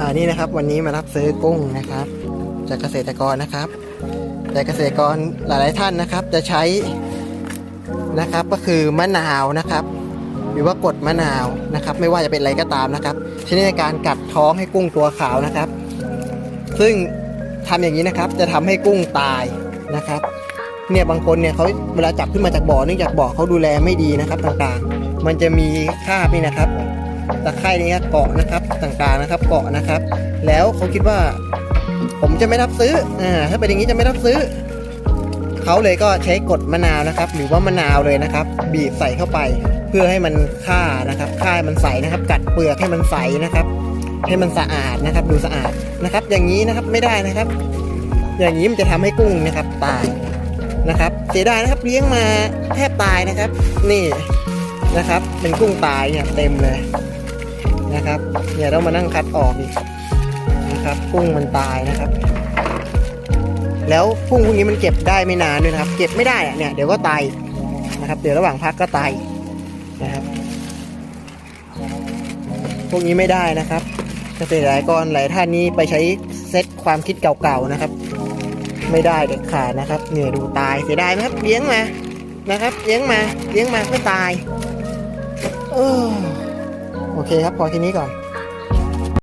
อ่านี่นะครับ วันนี้มารับซื้อกุ้งนะครับ จากเกษตรกรนะครับ แต่เกษตรกรหลาย ๆ ท่านนะครับ จะใช้นะครับก็คือมะนาวนะครับ หรือว่ากดมะนาวนะครับ ไม่ว่าจะเป็นอะไรก็ตามนะครับใช้ในการกัดท้องให้กุ้งตัวขาวนะครับ ซึ่งทำอย่างนี้นะครับจะทำให้กุ้งตายนะครับเนี่ยบางคนเนี่ยเขาเวลาจับขึ้นมาจากบ่อเนื่องจากบ่อเขาดูแลไม่ดีนะครับต่างๆ มันจะมีคราบนี่นะครับ ตะไคร่นี่เกาะนะครับต่างๆนะครับเกาะนะครับ แล้วเขาคิดว่า ผมจะไม่รับซื้ออ่าถ้าเป็นอย่างนี้จะไม่รับซื้อเขาเลยก็ใช้กดมะนาวนะครับ หรือว่ามะนาวเลยนะครับ บีบใส่เข้าไป เพื่อให้มันฆ่านะครับฆ่ามันใสนะครับ กัดเปลือกให้มันใสนะครับ ให้มันสะอาดนะครับ ดูสะอาดนะครับ อย่างนี้นะครับไม่ได้นะครับ อย่างนี้มันจะทำให้กุ้งนะครับตายนะครับ เสียดายนะครับเลี้ยงมาแทบตายนะครับ นี่ นะครับ เป็นกุ้งตายเนี่ยเต็มเลยนะครับ เนี่ยต้องมานั่งคัดออกอีกนะครับ กุ้งมันตายนะครับ แล้วกุ้งพวกนี้มันเก็บได้ไม่นานด้วยนะครับ เก็บไม่ได้อะเนี่ยเดี๋ยวก็ตายนะครับ เดี๋ยวระหว่างพักก็ตายนะครับ พวกนี้ไม่ได้นะครับเกษตรกรหลายท่านนี้ไปใช้เซตความคิดเก่าๆนะครับ ไม่ได้เด็ดขาดนะครับ เหนี่ยดูตายเสียดายไหมครับเลี้ยงมานะครับเลี้ยงมาเลี้ยงมาก็ตาย โอเคครับ พอที่นี้ก่อน